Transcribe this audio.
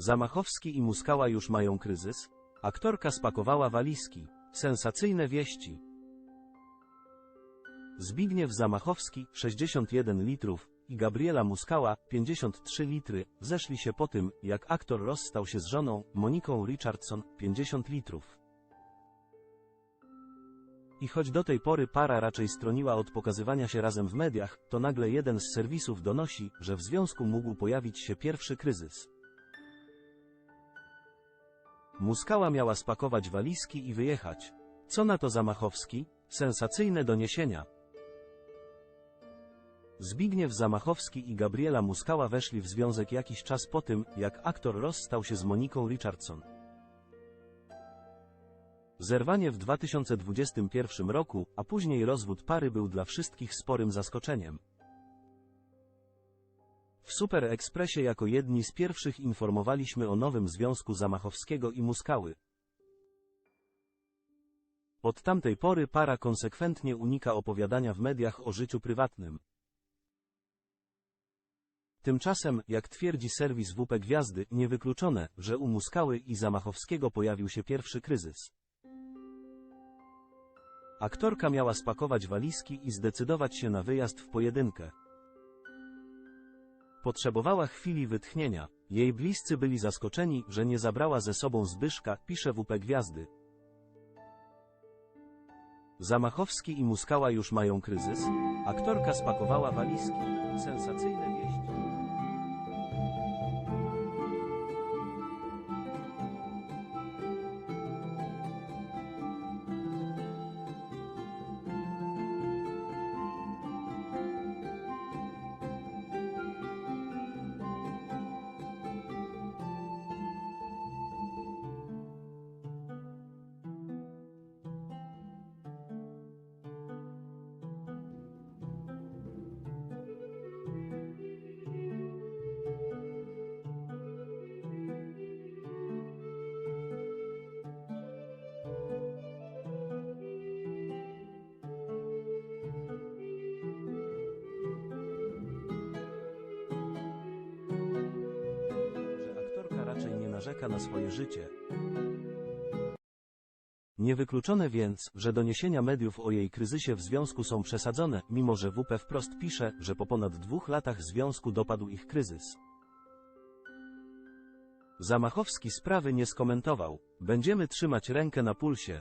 Zamachowski i Muskała już mają kryzys? Aktorka spakowała walizki. Sensacyjne wieści. Zbigniew Zamachowski, 61 litrów, i Gabriela Muskała, 53 litry, zeszli się po tym, jak aktor rozstał się z żoną, Moniką Richardson, 50 litrów. I choć do tej pory para raczej stroniła od pokazywania się razem w mediach, to nagle jeden z serwisów donosi, że w związku mógł pojawić się pierwszy kryzys. Muskała miała spakować walizki i wyjechać. Co na to Zamachowski? Sensacyjne doniesienia. Zbigniew Zamachowski i Gabriela Muskała weszli w związek jakiś czas po tym, jak aktor rozstał się z Moniką Richardson. Zerwanie w 2021 roku, a później rozwód pary był dla wszystkich sporym zaskoczeniem. W Super Expressie jako jedni z pierwszych informowaliśmy o nowym związku Zamachowskiego i Muskały. Od tamtej pory para konsekwentnie unika opowiadania w mediach o życiu prywatnym. Tymczasem, jak twierdzi serwis WP Gwiazdy, niewykluczone, że u Muskały i Zamachowskiego pojawił się pierwszy kryzys. Aktorka miała spakować walizki i zdecydować się na wyjazd w pojedynkę. Potrzebowała chwili wytchnienia. Jej bliscy byli zaskoczeni, że nie zabrała ze sobą Zbyszka, pisze WP Gwiazdy. Zamachowski i Muskała już mają kryzys. Aktorka spakowała walizki. Sensacyjne narzeka na swoje życie. Niewykluczone więc, że doniesienia mediów o jej kryzysie w związku są przesadzone, mimo że WP wprost pisze, że po ponad dwóch latach związku dopadł ich kryzys. Zamachowski sprawy nie skomentował. Będziemy trzymać rękę na pulsie.